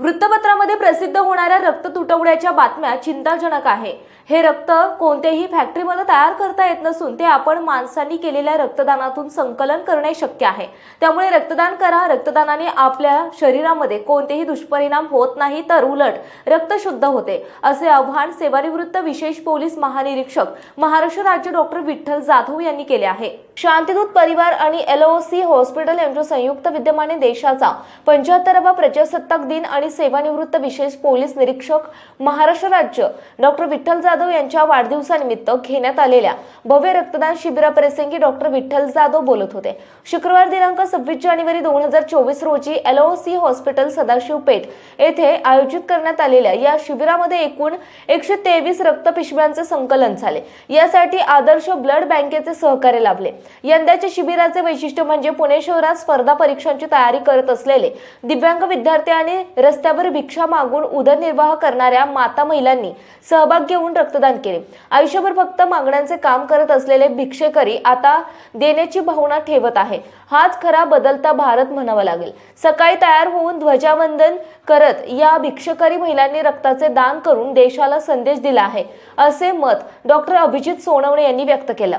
वृत्तपत्रामध्ये प्रसिद्ध होणाऱ्या रक्त तुटवड्याच्या बातम्या चिंताजनक आहे. हे रक्त कोणत्याही फॅक्टरीमध्ये तयार करता येत नसून ते आपण माणसांनी केलेल्या रक्तदानातून संकलन करणे शक्य आहे. त्यामुळे रक्तदान करा. रक्तदानाने आपल्या शरीरामध्ये कोणतेही दुष्परिणाम होत नाही तर उलट रक्त शुद्ध होते असे आव्हान सेवानिवृत्त विशेष पोलीस महानिरीक्षक महाराष्ट्र राज्य डॉक्टर विठ्ठल जाधव यांनी केले आहे. शांतिदूत परिवार आणि एलओसी हॉस्पिटल यांच्या संयुक्त विद्यमाने देशाचा पंच्याहत्तरावा प्रजासत्ताक दिन आणि आणि सेवानिवृत्त विशेष पोलीस निरीक्षक महाराष्ट्र राज्य डॉक्टर विठ्ठल जाधव यांच्या वाढदिवसानिमित्त घेण्यात आलेल्या भव्य रक्तदान शिबिराप्रसंगी डॉक्टर विठ्ठल जाधव बोलत होते. शुक्रवार दिनांक सव्वीस जानेवारी दोन हजार चोवीस रोजी एलओसी हॉस्पिटल सदाशिव पेठ येथे आयोजित करण्यात आलेल्या या शिबिरामध्ये एकूण एकशे तेवीस रक्त पिशव्यांचे संकलन झाले. यासाठी आदर्श ब्लड बँकेचे सहकार्य लाभले. यंदाच्या शिबिराचे वैशिष्ट्य म्हणजे पुणे शहरात स्पर्धा परीक्षांची तयारी करत असलेले दिव्यांग विद्यार्थी आणि रस्त्यावर भिक्षा मागून उदरनिर्वाह करणाऱ्या माता महिलांनी सहभाग घेऊन रक्तदान केले. आयुष्यभर फक्त मागण्यांचे काम करत असलेले भिक्षेकरी आता देण्याची भावना ठेवत आहे. हाच खरा बदलता भारत म्हणावा लागेल. सकाळी तयार होऊन ध्वजावंदन करत या भिक्षकरी महिलांनी रक्ताचे दान करून देशाला संदेश दिला आहे असे मत डॉक्टर अभिजित सोनवणे यांनी व्यक्त केलं.